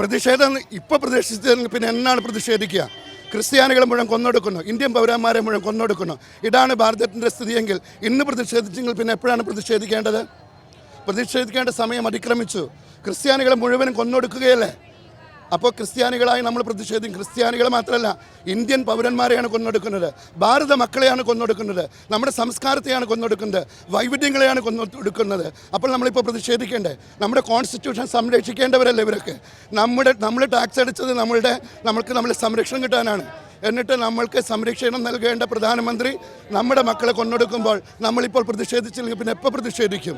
പ്രതിഷേധം ഇപ്പോൾ പ്രതിഷേധിച്ചതെങ്കിൽ പിന്നെ എന്നാണ് പ്രതിഷേധിക്കുക? ക്രിസ്ത്യാനികളെ മുഴുവൻ കൊന്നൊടുക്കുന്നു. ഇന്ത്യൻ പൗരന്മാരെ മുഴുവൻ കൊന്നൊടുക്കുന്നു. ഇതാണ് ഭാരതത്തിന്റെ സ്ഥിതിയെങ്കിൽ ഇന്ന് പ്രതിഷേധിച്ചെങ്കിൽ പിന്നെ എപ്പോഴാണ് പ്രതിഷേധിക്കേണ്ടത്? പ്രതിഷേധിക്കേണ്ട സമയം അതിക്രമിച്ചു. ക്രിസ്ത്യാനികളെ മുഴുവനും കൊന്നൊടുക്കുകയല്ലേ? അപ്പോൾ ക്രിസ്ത്യാനികളായി നമ്മൾ പ്രതിഷേധിക്കും. ക്രിസ്ത്യാനികളെ മാത്രമല്ല ഇന്ത്യൻ പൗരന്മാരെയാണ് കൊന്നൊടുക്കുന്നത്. ഭാരത മക്കളെയാണ് കൊന്നൊടുക്കുന്നത്. നമ്മുടെ സംസ്കാരത്തെയാണ് കൊന്നൊടുക്കുന്നത്. വൈവിധ്യങ്ങളെയാണ് കൊന്നൊടുക്കുന്നത്. അപ്പോൾ നമ്മളിപ്പോൾ പ്രതിഷേധിക്കേണ്ടേ? നമ്മുടെ കോൺസ്റ്റിറ്റ്യൂഷൻ സംരക്ഷിക്കേണ്ടവരല്ലേ ഇവരൊക്കെ? നമ്മുടെ നമ്മൾ ടാക്സ് അടിച്ചത് നമ്മളുടെ നമ്മൾക്ക് നമ്മളെ സംരക്ഷണം കിട്ടാനാണ്. എന്നിട്ട് നമ്മൾക്ക് സംരക്ഷണം നൽകേണ്ട പ്രധാനമന്ത്രി നമ്മുടെ മക്കളെ കൊന്നൊടുക്കുമ്പോൾ നമ്മളിപ്പോൾ പ്രതിഷേധിച്ചില്ലെങ്കിൽ പിന്നെ എപ്പോൾ പ്രതിഷേധിക്കും?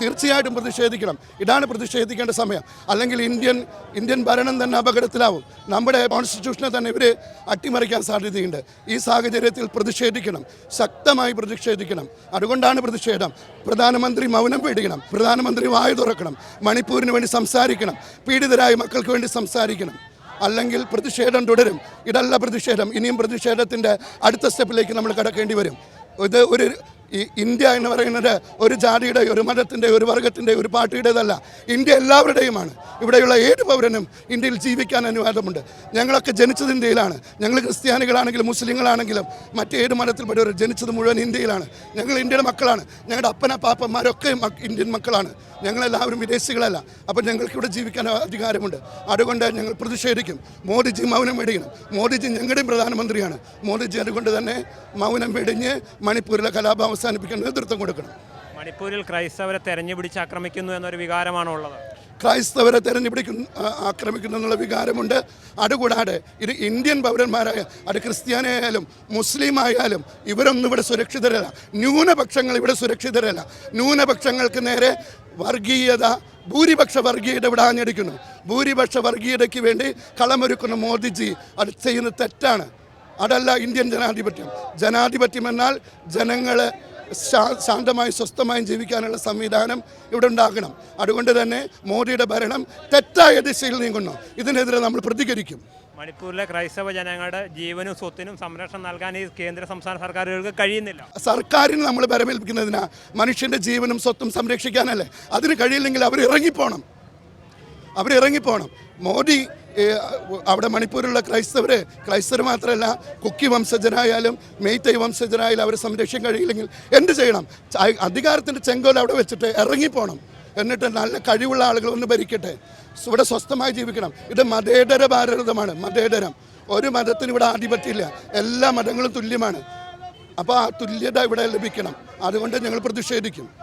തീർച്ചയായിട്ടും പ്രതിഷേധിക്കണം. ഇതാണ് പ്രതിഷേധിക്കേണ്ട സമയം. അല്ലെങ്കിൽ ഇന്ത്യൻ ഇന്ത്യൻ ഭരണം തന്നെ അപകടത്തിലാവും. നമ്മുടെ കോൺസ്റ്റിറ്റ്യൂഷനെ തന്നെ ഇവർ അട്ടിമറിക്കാൻ സാധ്യതയുണ്ട്. ഈ സാഹചര്യത്തിൽ പ്രതിഷേധിക്കണം. ശക്തമായി പ്രതിഷേധിക്കണം. അതുകൊണ്ടാണ് പ്രതിഷേധം. പ്രധാനമന്ത്രി മൗനം പേടിക്കണം. പ്രധാനമന്ത്രി വായു തുറക്കണം. മണിപ്പൂരിന് വേണ്ടി സംസാരിക്കണം. പീഡിതരായ മക്കൾക്ക് വേണ്ടി സംസാരിക്കണം. അല്ലെങ്കിൽ പ്രതിഷേധം തുടരും. ഇതല്ല പ്രതിഷേധം. ഇനിയും പ്രതിഷേധത്തിന്റെ അടുത്ത സ്റ്റെപ്പിലേക്ക് നമ്മൾ കടക്കേണ്ടി വരും. ഇത് ഒരു ഈ ഇന്ത്യ എന്ന് പറയുന്നത് ഒരു ജാതിയുടെ ഒരു മതത്തിന്റെ ഒരു വർഗത്തിന്റെ ഒരു പാർട്ടിയുടേതല്ല. ഇന്ത്യ എല്ലാവരുടെയുമാണ്. ഇവിടെയുള്ള ഏത് പൗരനും ഇന്ത്യയിൽ ജീവിക്കാൻ അനുവാദമുണ്ട്. ഞങ്ങളൊക്കെ ജനിച്ചത് ഇന്ത്യയിലാണ്. ഞങ്ങൾ ക്രിസ്ത്യാനികളാണെങ്കിലും മുസ്ലിങ്ങളാണെങ്കിലും മറ്റേത് മതത്തിൽപ്പെട്ടവർ ജനിച്ചത് മുഴുവൻ ഇന്ത്യയിലാണ്. ഞങ്ങൾ ഇന്ത്യയുടെ മക്കളാണ്. ഞങ്ങളുടെ അപ്പന പാപ്പന്മാരൊക്കെ ഇന്ത്യൻ മക്കളാണ്. ഞങ്ങളെല്ലാവരും വിദേശികളല്ല. അപ്പോൾ ഞങ്ങൾക്ക് ഇവിടെ ജീവിക്കാൻ അധികാരമുണ്ട്. അതുകൊണ്ട് ഞങ്ങൾ പ്രതിഷേധിക്കും. മോദിജി മൗനം വെടിയണം. മോദിജി ഞങ്ങളുടെയും പ്രധാനമന്ത്രിയാണ്. മോദിജി അതുകൊണ്ട് തന്നെ മൗനം വെടിഞ്ഞ് മണിപ്പൂരിലെ കലാപം അവസാനിപ്പിക്കാൻ നേതൃത്വം കൊടുക്കണം. മണിപ്പൂരിൽ ക്രൈസ്തവരെ തെരഞ്ഞു പിടിച്ച് ആക്രമിക്കുന്നു എന്നൊരു വികാരമാണ് ഉള്ളത്? ക്രൈസ്തവരെ തെരഞ്ഞു ആ- ആക്രമിക്കുന്നു എന്നുള്ള വികാരമുണ്ട്. അതുകൂടാതെ ഇത് ഇന്ത്യൻ പൗരന്മാരായ അത് ക്രിസ്ത്യാനിയായാലും മുസ്ലിം ആയാലും ഇവരൊന്നും ഇവിടെ സുരക്ഷിതരല്ല. ന്യൂനപക്ഷങ്ങൾ ഇവിടെ സുരക്ഷിതരല്ല. ന്യൂനപക്ഷങ്ങൾക്ക് നേരെ വർഗീയത ഭൂരിപക്ഷ വർഗീയത ഇവിടെ ആഞ്ഞടിക്കുന്നു. ഭൂരിപക്ഷ വർഗീയതയ്ക്ക് വേണ്ടി കളമൊരുക്കുന്ന മോദിജി അത് ചെയ്യുന്നത് തെറ്റാണ്. അതല്ല ഇന്ത്യൻ ജനാധിപത്യം. ജനാധിപത്യം എന്നാൽ ജനങ്ങളെ ശാന്തമായും സ്വസ്ഥമായും ജീവിക്കാനുള്ള സംവിധാനം ഇവിടെ ഉണ്ടാകണം. അതുകൊണ്ട് തന്നെ മോദിയുടെ ഭരണം തെറ്റായ ദിശയിൽ നീങ്ങുന്നു. ഇതിനെതിരെ നമ്മൾ പ്രതികരിക്കും. മണിപ്പൂരിലെ ക്രൈസ്തവ ജനങ്ങളുടെ ജീവനും സ്വത്തിനും സംരക്ഷണം നൽകാൻ ഈ കേന്ദ്ര സംസ്ഥാന സർക്കാരുകൾക്ക് കഴിയുന്നില്ല. സർക്കാരിന് നമ്മൾ ബലമേൽപ്പിക്കുന്നതിനാ മനുഷ്യന്റെ ജീവനും സ്വത്തും സംരക്ഷിക്കാനല്ലേ? അതിന് കഴിയില്ലെങ്കിൽ അവർ ഇറങ്ങിപ്പോണം അവർ ഇറങ്ങിപ്പോണം മോദി അവിടെ മണിപ്പൂരിലുള്ള ക്രൈസ്തവർ ക്രൈസ്തവർ മാത്രമല്ല കുക്കി വംശജരായാലും മെയ്തൈ വംശജരായാലും അവരെ സംരക്ഷിക്കാൻ കഴിയില്ലെങ്കിൽ എന്ത് ചെയ്യണം? അധികാരത്തിന്റെ ചെങ്കോൽ അവിടെ വെച്ചിട്ട് ഇറങ്ങിപ്പോണം. എന്നിട്ട് നല്ല കഴിവുള്ള ആളുകൾ ഒന്ന് ഭരിക്കട്ടെ. ഇവിടെ സ്വസ്ഥമായി ജീവിക്കണം. ഇത് മതേതര ഭാരതമാണ് മതേതരം. ഒരു മതത്തിന് ഇവിടെ ആധിപത്യമില്ല. എല്ലാ മതങ്ങളും തുല്യമാണ്. അപ്പോൾ ആ തുല്യത ഇവിടെ ലഭിക്കണം. അതുകൊണ്ട് ഞങ്ങൾ പ്രതിഷേധിക്കും.